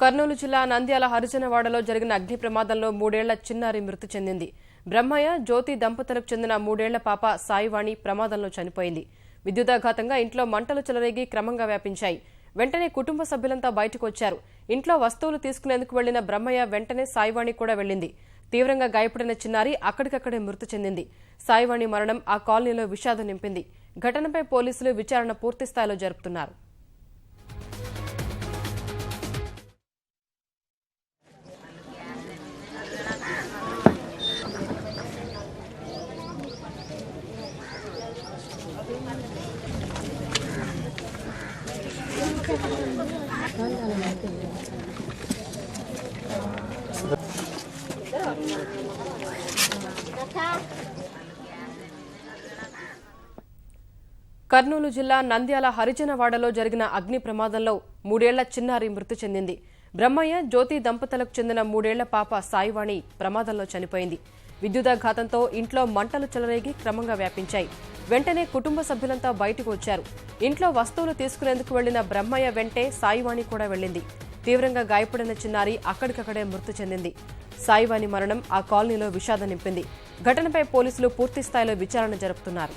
కర్నూలు జిల్లా నంద్యాల హరిజనవాడలో జరిగిన అగ్ని ప్రమాదంలో మూడేళ్ళ చిన్నారి మృతి చెందింది. బ్రహ్మయ్య జ్యోతి దంపతులకు చెందిన మూడేళ్ళ పాప సాయివాణి ప్రమాదంలో చనిపోయింది. విద్యుదాఘాతంగా ఇంట్లో మంటలు చెలరేగి క్రమంగా వ్యాపించాయి. వెంటనే కుటుంబ సభ్యులంతా బయటకు వచ్చారు. ఇంట్లో వస్తువులు తీసుకునేందుకు వెళ్ళిన బ్రహ్మయ్య వెంటనే సాయివాణి కూడా వెళ్ళింది తీవ్రంగా గాయపడిన చిన్నారి అక్కడికక్కడే మృతి చెందింది. సాయివాణి మరణం ఆ కాలనీలో విషాదం నింపింది. ఘటనపై పోలీసులు విచారణ పూర్తిస్థాయిలో జరుపుతున్నారు. కర్నూలు జిల్లా నంద్యాల హరిజనవాడలో జరిగిన అగ్ని ప్రమాదంలో మూడేళ్ళ చిన్నారి మృతి చెందింది. బ్రహ్మయ్య జ్యోతి దంపతులకు చెందిన మూడేళ్ళ పాప సాయివాణి ప్రమాదంలో చనిపోయింది. విద్యుదాఘాతంతో ఇంట్లో మంటలు చెలరేగి క్రమంగా వ్యాపించాయి. వెంటనే కుటుంబ సభ్యులంతా బయటకు వచ్చారు. ఇంట్లో వస్తువులు తీసుకునేందుకు వెళ్ళిన బ్రహ్మయ్య వెంటే సాయివాణి కూడా వెళ్ళింది. తీవ్రంగా గాయపడిన చిన్నారి అక్కడికక్కడే మృతి చెందింది. సాయివాణి మరణం ఆ కాలనీలో విషాదం నింపింది. ఘటనపై పోలీసులు పూర్తి స్థాయిలో విచారణ జరుపుతున్నారు.